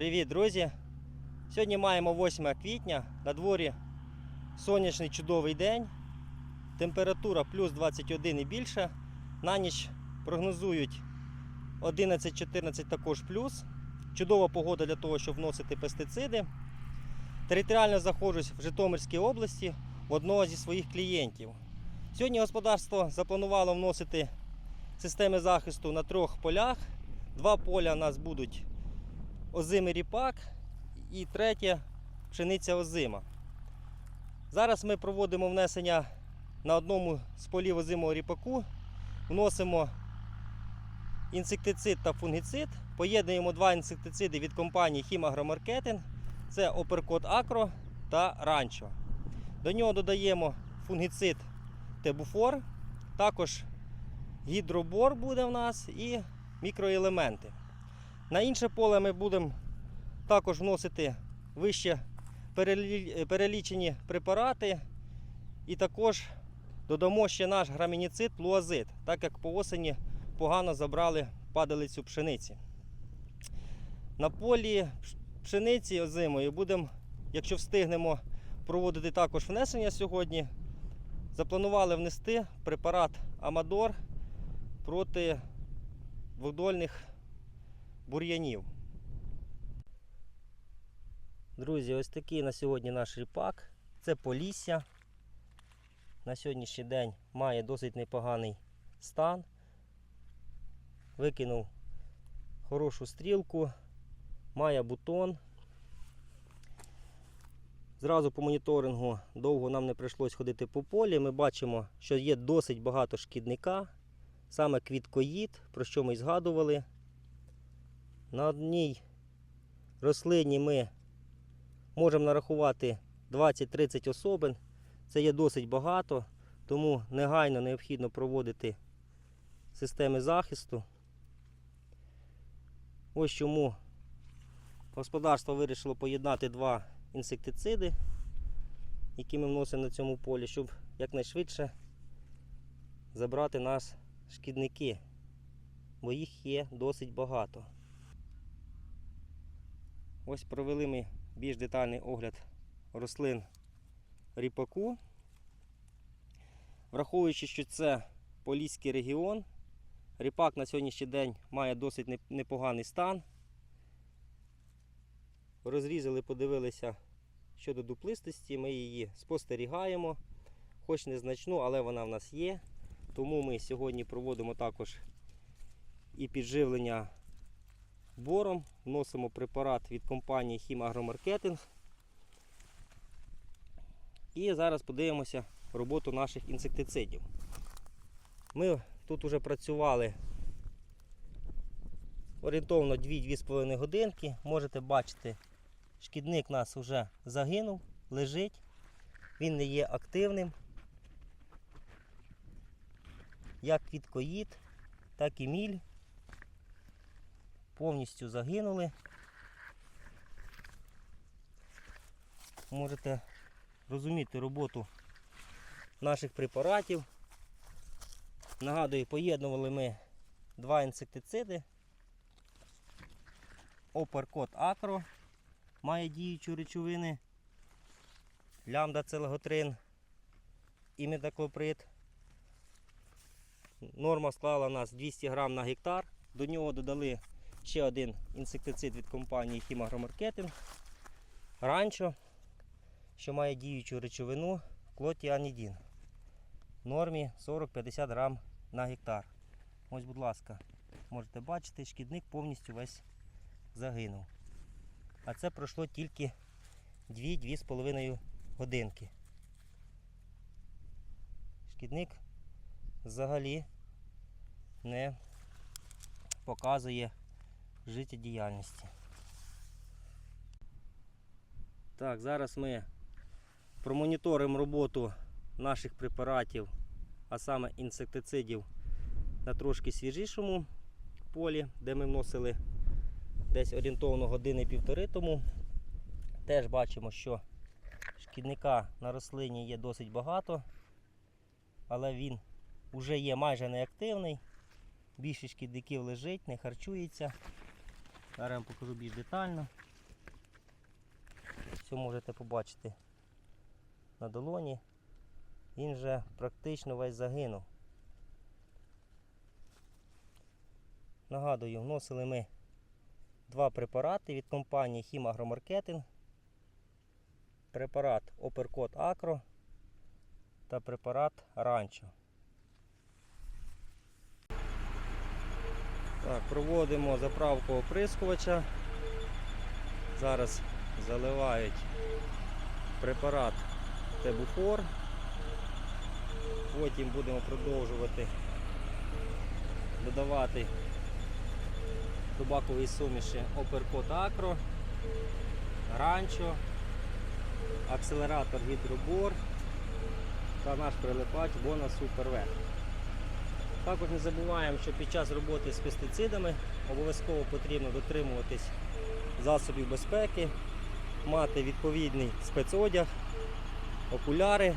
Привіт, друзі! Сьогодні маємо 8 квітня. На дворі сонячний чудовий день. Температура плюс 21 і більше. На ніч прогнозують 11-14 також плюс. Чудова погода для того, щоб вносити пестициди. Територіально знаходжусь в Житомирській області в одного зі своїх клієнтів. Сьогодні господарство запланувало вносити системи захисту на трьох полях. Два поля у нас будуть озимий ріпак і третє пшениця озима. Зараз ми проводимо внесення на одному з полів озимого ріпаку, вносимо інсектицид та фунгіцид, поєднуємо два інсектициди від компанії Хімагромаркетинг. Це Оперкот Акро та Ранчо. До нього додаємо фунгіцид Тебуфор, також гідробор буде в нас і мікроелементи. На інше поле ми будемо також вносити вище перелічені препарати. І також додамо ще наш грамініцид луазит, так як по осені погано забрали падалицю пшениці. На полі пшениці озимої будемо, якщо встигнемо, проводити також внесення сьогодні. Запланували внести препарат Амадор проти дводольних бур'янів. Друзі, ось такий на сьогодні наш ріпак. Це полісся. На сьогоднішній день має досить непоганий стан. Викинув хорошу стрілку, має бутон. Зразу по моніторингу довго нам не прийшлось ходити по полі. Ми бачимо, що є досить багато шкідника, саме квіткоїд, про що ми й згадували. На одній рослині ми можемо нарахувати 20-30 особин. Це є досить багато, тому негайно необхідно проводити системи захисту. Ось чому господарство вирішило поєднати два інсектициди, які ми вносимо на цьому полі, щоб якнайшвидше забрати нас шкідники, бо їх є досить багато. Ось провели ми більш детальний огляд рослин ріпаку. Враховуючи, що це Поліський регіон, ріпак на сьогоднішній день має досить непоганий стан. Розрізали, подивилися щодо дуплистості, ми її спостерігаємо, хоч незначну, але вона в нас є. Тому ми сьогодні проводимо також і підживлення бором. Вносимо препарат від компанії Хімагромаркетинг. І зараз подивимося роботу наших інсектицидів. Ми тут вже працювали орієнтовно 2-2,5 годинки. Можете бачити, шкідник у нас вже загинув, лежить, він не є активним. Як квіткоїд, так і міль повністю загинули. Можете розуміти роботу наших препаратів. Нагадую, поєднували ми два інсектициди. Оперкот Акро має діючу речовини, лямда целеготрин і медаклоприд. Норма склала у нас 200 грам на гектар. До нього додали ще один інсектицид від компанії Хімагромаркетинг. Ранчо, що має діючу речовину клотіанідін. В нормі 40-50 грам на гектар. Ось, будь ласка, можете бачити, шкідник повністю весь загинув. А це пройшло тільки 2-2,5 годинки. Шкідник взагалі не показує життєдіяльності. Так, зараз ми промоніторимо роботу наших препаратів, а саме інсектицидів на трошки свіжішому полі, де ми вносили десь орієнтовно години півтори тому. Теж бачимо, що шкідника на рослині є досить багато, але він вже є майже неактивний. Більшість шкідників лежить, не харчується. Зараз я вам покажу більш детально. ви можете побачити на долоні, він вже практично весь загинув. Нагадую, вносили ми два препарати від компанії Хімагромаркетинг. Препарат Оперкот Акро та препарат Ранчо. Так, проводимо заправку оприскувача. Зараз заливають препарат Тебуфор. Потім будемо продовжувати додавати до суміші Оперкот Акро, Ранчо, акселератор Гідробор та наш прилипач Бона Супервет. Також не забуваємо, що під час роботи з пестицидами обов'язково потрібно дотримуватись засобів безпеки, мати відповідний спецодяг, окуляри,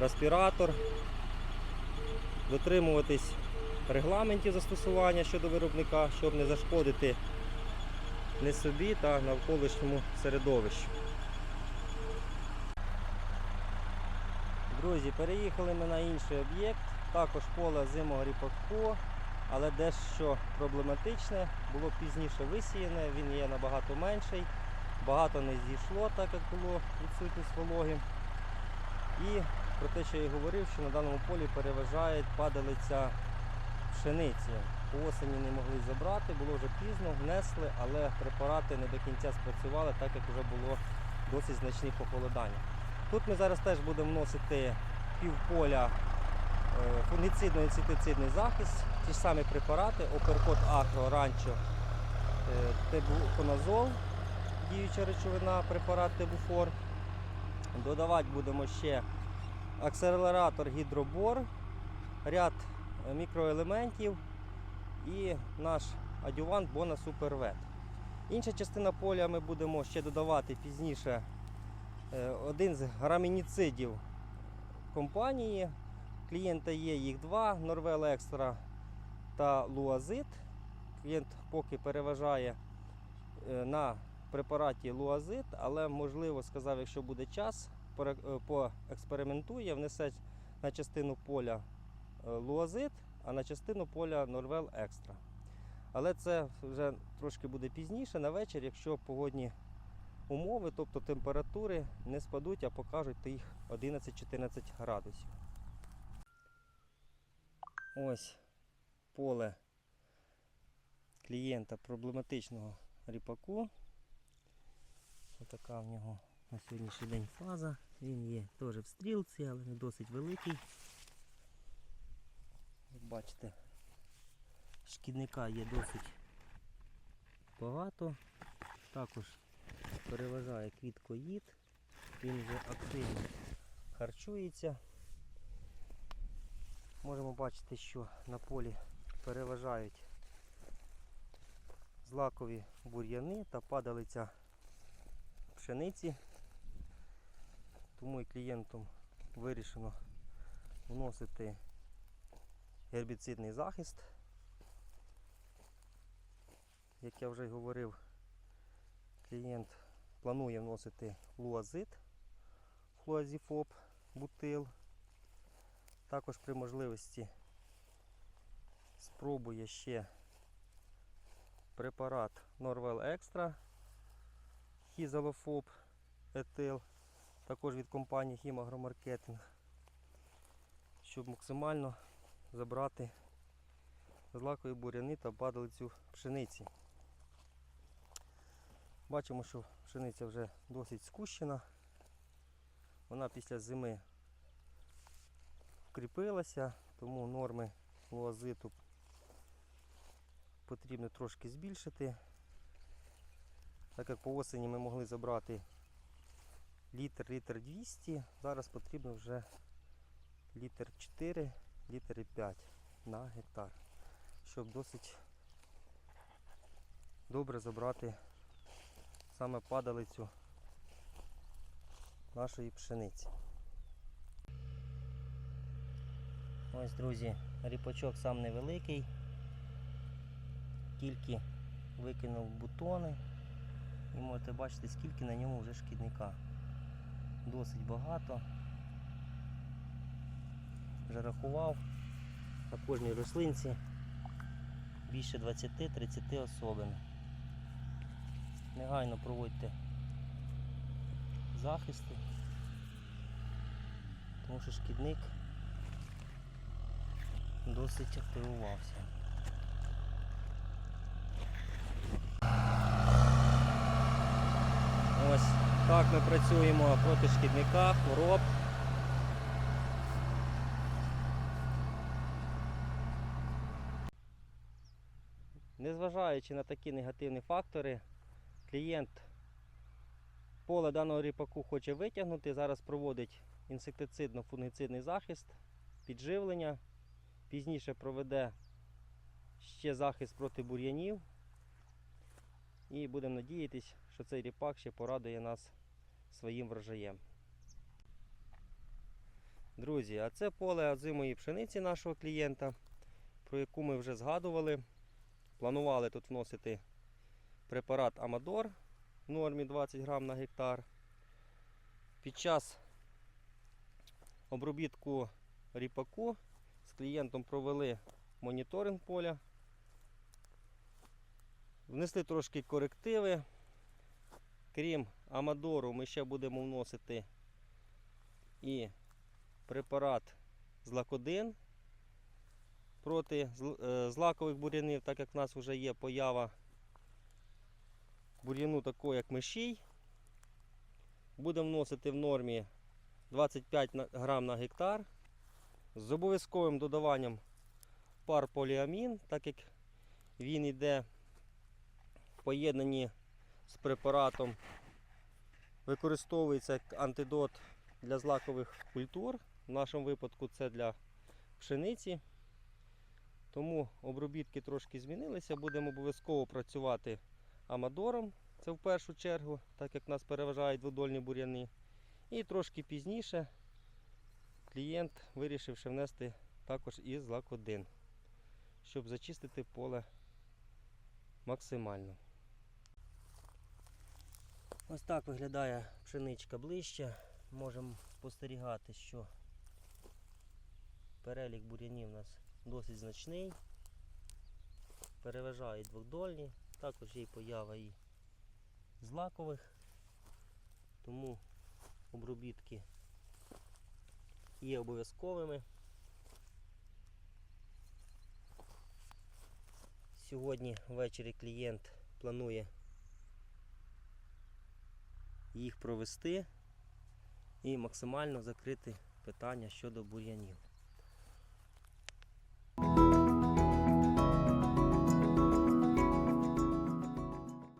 респіратор, дотримуватись регламентів застосування щодо виробника, щоб не зашкодити не собі та навколишньому середовищу. Друзі, переїхали ми на інший об'єкт, також поле зимого ріпаку, але дещо проблематичне, було пізніше висіяне, він є набагато менший, багато не зійшло, так як було відсутність вологи. І про те, що я і говорив, що на даному полі переважає падалиця пшениці. По осені не могли забрати, було вже пізно, внесли, але препарати не до кінця спрацювали, так як вже було досить значні похолодання. Тут ми зараз теж будемо вносити півполя е, фунгіцидно-інсектицидний захист, ті ж самі препарати, оперкот акро, ранчо, е, тебуконазол, діюча речовина, препарат тебуфор. Додавати будемо ще акселератор гідробор, ряд мікроелементів і наш адювант Бона Супервет. Інша частина поля ми будемо ще додавати пізніше е, один з грамініцидів компанії. Клієнта є їх два: Норвел Екстра та Луазит. Клієнт поки переважає е, на препараті Луазит, але можливо сказав, якщо буде час, е, поекспериментує, внесе на частину поля е, Луазит, а на частину поля Норвел Екстра. Але це вже трошки буде пізніше, на вечір, якщо погодні умови, тобто температури не спадуть, а покажуть тих 11-14 градусів. Ось поле клієнта проблематичного ріпаку. Отака в нього на сьогоднішній день фаза. Він є теж в стрілці, але не досить великий. Як бачите, шкідника є досить багато. Також переважає квіткоїд. Він вже активно харчується. Можемо бачити, що на полі переважають злакові бур'яни та падалиця пшениці. Тому і клієнтом вирішено вносити гербіцидний захист. Як я вже говорив, клієнт планує вносити луазит, флуазіфоб, бутил. Також при можливості спробує ще препарат Norwell Extra, хізалофоб, етил, також від компанії Хімагромаркетинг, щоб максимально забрати злакові буряни та падалицю пшениці. Бачимо, що пшениця вже досить скущена. Вона після зими вкріпилася, тому норми луазиту потрібно трошки збільшити. Так як по осені ми могли забрати літр, літр 200, зараз потрібно вже літр 4, літр 5 на гектар, щоб досить добре забрати саме падалицю нашої пшениці. Ось, друзі, ріпачок сам невеликий, тільки викинув бутони. І можете бачити, скільки на ньому вже шкідника. Досить багато. Вже рахував на кожній рослинці більше 20-30 особин. Негайно проводьте захисти, тому що шкідник досить активувався. Ось так ми працюємо проти шкідника, хвороб. Незважаючи на такі негативні фактори, клієнт поле даного ріпаку хоче витягнути. Зараз проводить інсектицидно-фунгіцидний захист, підживлення. Пізніше проведе ще захист проти бур'янів. І будемо надіятися, що цей ріпак ще порадує нас своїм врожаєм. Друзі, а це поле озимої пшениці нашого клієнта, про яку ми вже згадували. Планували тут вносити препарат Амадор в нормі 20 грам на гектар. Під час обробітку ріпаку клієнтом провели моніторинг поля. Внесли трошки корективи. Крім Амадору, ми ще будемо вносити і препарат злакодин проти е, злакових бур'янів, так як в нас вже є поява бур'яну такого, як мишій. Будемо вносити в нормі 25 грам на гектар з обов'язковим додаванням пар поліамін, так як він йде в поєднанні з препаратом, використовується як антидот для злакових культур. В нашому випадку це для пшениці. Тому обробітки трошки змінилися. Будемо обов'язково працювати амадором. Це в першу чергу, так як нас переважають дводольні бур'яни. І трошки пізніше клієнт вирішив ще внести також і злакодин, щоб зачистити поле максимально. Ось так виглядає пшеничка ближче. Можемо спостерігати, що перелік бур'янів у нас досить значний. Переважають двохдольні, також є поява і злакових, тому обробітки є обов'язковими. Сьогодні ввечері клієнт планує їх провести і максимально закрити питання щодо бур'янів.